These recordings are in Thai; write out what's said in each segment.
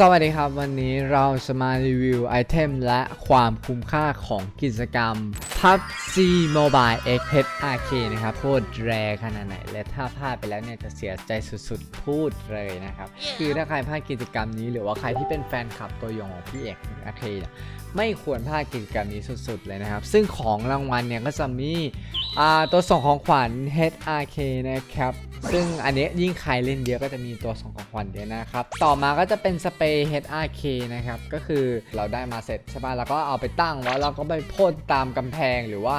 สวัสดีครับ วันนี้เราจะมารีวิวไอเทมและความคุ้มค่าของกิจกรรม PUBG Mobile X HRK นะครับ โคตรแรขนาดไหน และถ้าพลาดไปแล้วเนี่ยจะเสียใจสุดๆ พูดเลยนะครับ คือถ้าใครพลาดกิจกรรมนี้ หรือว่าใครที่เป็นแฟนคลับตัวยงของพี่เอก HRK เนี่ยไม่ควรพลาดกิจกรรมนี้สุดๆเลยนะครับ ซึ่งของรางวัลเนี่ยก็จะมีอ่า ตัวส่งของขวัญ HRK นะครับ ซึ่งอันนี้ยิ่งใครเล่นเยอะก็จะมีตัวส่งของขวัญเยอะนะครับ ต่อมาก็จะเป็นสเปรย์ HRK นะครับ ก็คือเราได้มาเสร็จใช่ป่ะ แล้วก็เอาไปตั้งไว้แล้วก็ไปพ่นตามกำแพงหรือว่า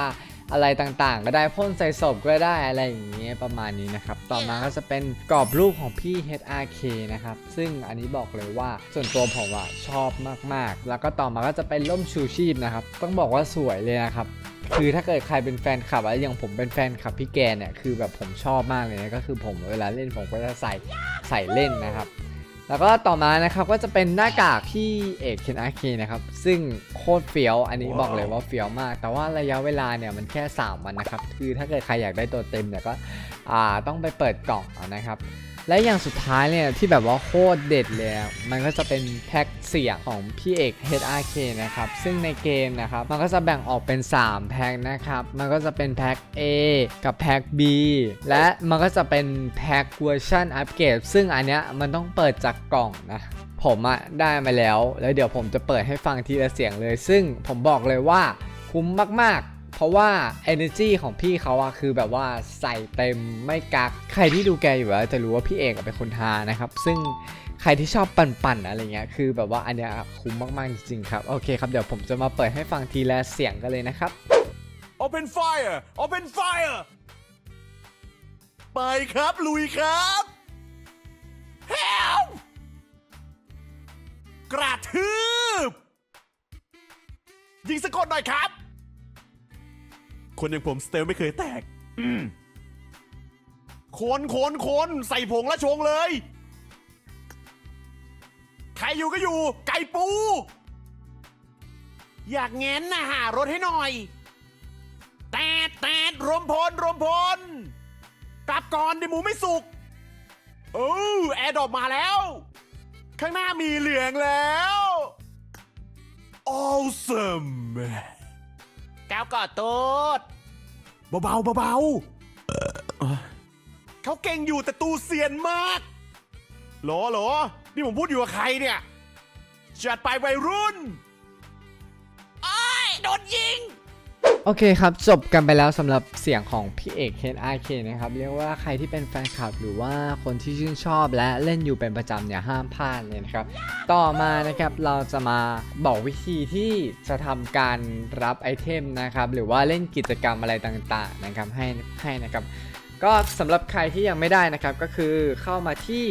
อะไรต่างๆ ก็ได้พ่นใส่ศพก็ได้อะไรอย่างเงี้ยประมาณนี้นะครับ ต่อมาก็จะเป็นกรอบรูปของพี่ HRK นะครับ ซึ่งอันนี้บอกเลยว่าส่วนตัวผมอะชอบมากๆ แล้วก็ต่อมาก็จะเป็นร่มชูชีพนะครับ ต้องบอกว่าสวยเลยนะครับ คือถ้าเกิดใครเป็นแฟนคลับอะอย่างผมเป็นแฟนคลับพี่แกเนี่ยคือแบบผมชอบมากเลยนะก็คือผมเวลาเล่นผมก็จะใส่ใส่เล่นนะครับ แล้วก็ต่อมานะครับก็จะเป็นหน้ากากพี่เอกเคนอาเคนะครับซึ่งโคตรเฟี้ยวอันนี้บอกเลยว่าเฟี้ยวมาก แต่ว่าระยะเวลาเนี่ยมันแค่ 3 วันนะครับ คือถ้าเกิดใครอยากได้ตัวเต็มเนี่ยก็อ่าต้องไปเปิดกล่องนะครับ และอย่างสุดท้ายเนี่ยที่แบบว่าโคตรเด็ดเลย มันก็จะเป็นแพ็คเสียงของพี่เอก HRK นะครับ ซึ่งในเกมนะครับ มันก็จะแบ่งออกเป็น 3 แพ็คนะครับ มันก็จะเป็นแพ็ค A กับแพ็ค B และมันก็จะเป็นแพ็คเวอร์ชันอัปเกรดซึ่งอันเนี้ยมันต้องเปิดจากกล่องนะผมอะได้มาแล้ว แล้วเดี๋ยวผมจะเปิดให้ฟังทีละเสียงเลย ซึ่งผมบอกเลยว่าคุ้มมากๆ เพราะว่า energy ของพี่เขาอะคือแบบว่าใส่เต็มไม่กัก ใครที่ดูแกอยู่แล้วจะรู้ว่าพี่เอกเป็นคนทานะครับ ซึ่งใครที่ชอบปั่นๆอะไรเงี้ย คือแบบว่าอันเนี้ยคุ้มมากๆจริงๆครับ โอเคครับเดี๋ยวผมจะมาเปิดให้ฟังทีละเสียงกันเลยนะครับ Open fire Open fire ไปครับ ลุยครับ Help กระทืบยิงสะกดหน่อยครับ คนอย่างผมสเตลไม่เคยแตกอืมคนคนคนใส่ผงและชงเลย ใครอยู่ก็อยู่ ไก่ปู อยากแง้นนะหารถให้หน่อย แตดแตดรวมพลรวมพลกลับก่อนเดี๋ยวหมูไม่สุกโอ้แอร์ดรอปมาแล้ว ข้างหน้ามีเหลืองแล้ว awesome แก้วกอดตูดเบาๆเบาๆเขาเก่งอยู่แต่ตูเซียนมากโหลโหลนี่ผมพูดอยู่กับใครเนี่ยจัดไปวัยรุ่นไอ้ายโดนยิง โอเคครับ จบกันไปแล้วสำหรับเสียงของพี่เอก HRK นะครับ เรียกว่าใครที่เป็นแฟนคลับหรือว่าคนที่ชื่นชอบและเล่นอยู่เป็นประจำเนี่ยห้ามพลาดเลยนะครับ ต่อมานะครับเราจะมาบอกวิธีที่จะทำการรับไอเทมนะครับ หรือว่าเล่นกิจกรรมอะไรต่างๆนะครับให้ให้นะครับ ก็สำหรับใครที่ยังไม่ได้นะครับก็คือเข้ามาที่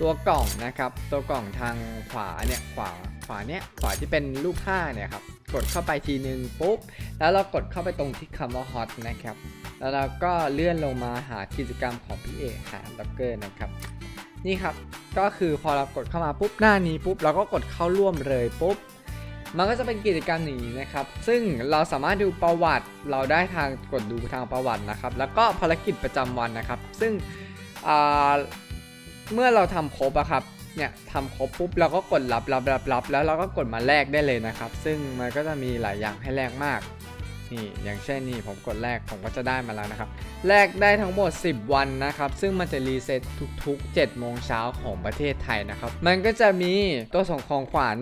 ตัวกล่องนะครับ ตัวกล่องทางขวาเนี่ยขวาขวาเนี่ยขวาที่เป็นรูปห้าเนี่ยครับ กดเข้าไปทีนึงปุ๊บ แล้วเรากดเข้าไปตรงที่คำว่า hot นะครับ แล้วเราก็เลื่อนลงมาหากิจกรรมของพี่เอกหาด็อกเกอร์นะครับ นี่ครับ ก็คือพอเรากดเข้ามาปุ๊บหน้านี้ปุ๊บเราก็กดเข้าร่วมเลยปุ๊บ มันก็จะเป็นกิจกรรมอย่างนี้นะครับ ซึ่งเราสามารถดูประวัติเราได้ทางกดดูทางประวัตินะครับ แล้วก็ภารกิจประจำวันนะครับ ซึ่งเมื่อเราทำครบอะครับ เนี่ยทำครบปุ๊บเราก็กดรับรับรับรับแล้วเราก็กดมาแลกได้เลยนะครับ ซึ่งมันก็จะมีหลายอย่างให้แลกมากนี่อย่างเช่นนี่ผมกดแลกผมก็จะได้มาแล้วนะครับแลกได้ทั้งหมด 10 วันนะครับ ซึ่งมันจะรีเซ็ตทุกๆ7โมงเช้าของประเทศไทยนะครับ มันก็จะมีตัวส่งของขวัญ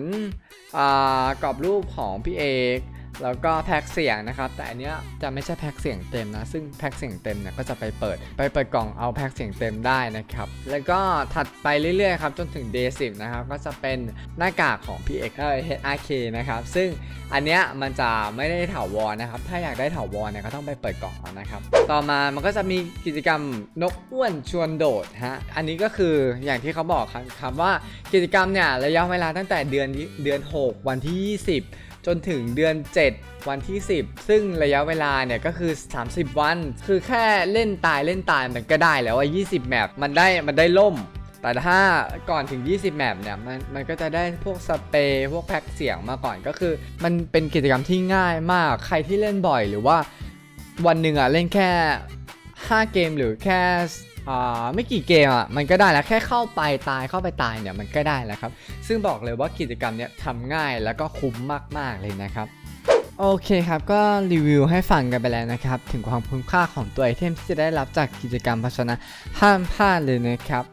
อ่ากรอบรูปของพี่เอก แล้วก็แพ็คเสียงนะครับ แต่อันเนี้ยจะไม่ใช่แพ็คเสียงเต็มนะ ซึ่งแพ็คเสียงเต็มเนี่ยก็จะไปเปิด ไปเปิดกล่องเอาแพ็คเสียงเต็มได้นะครับ แล้วก็ถัดไปเรื่อยๆครับจนถึง day 10นะครับ ก็จะเป็นหน้ากากของพี่เอกเอ่อ HRK นะครับ ซึ่งอันเนี้ยมันจะไม่ได้ถาวรนะครับ ถ้าอยากได้ถาวรเนี่ยก็ต้องไปเปิดกล่องเอานะครับ ต่อมามันก็จะมีกิจกรรมนกอ้วนชวนโดดฮะ อันนี้ก็คืออย่างที่เขาบอกครับครับว่ากิจกรรมเนี่ยระยะเวลาตั้งแต่เดือนเดือน 6 วันที่ 20 จนถึงเดือน 7 วันที่ 10 ซึ่งระยะเวลาเนี่ยก็คือ 30 วัน คือแค่เล่นตายเล่นตายมันก็ได้แล้วว่า 20 แมปมันได้มันได้ล่ม แต่ถ้าก่อนถึง 20 แมปเนี่ยมันมันก็จะได้พวกสเปรย์พวกแพ็คเสียงมาก่อนก็คือ มันเป็นกิจกรรมที่ง่ายมากใครที่เล่นบ่อยหรือว่าวันหนึ่งอะเล่นแค่ 5 เกมหรือแค่อ่าไม่กี่เกมอะมันก็ได้แล้วแค่เข้าไปตายเข้าไปตายเนี่ยมันก็ได้แล้วครับ ซึ่งบอกเลยว่ากิจกรรมเนี้ยทำง่ายแล้วก็คุ้มมาก ๆ เลยนะครับโอเคครับก็รีวิวให้ฟังกันไปแล้วนะครับ ถึงความคุ้มค่าของตัวไอเทมที่จะได้รับจากกิจกรรมภาชนะห้ามพลาดเลยนะครับ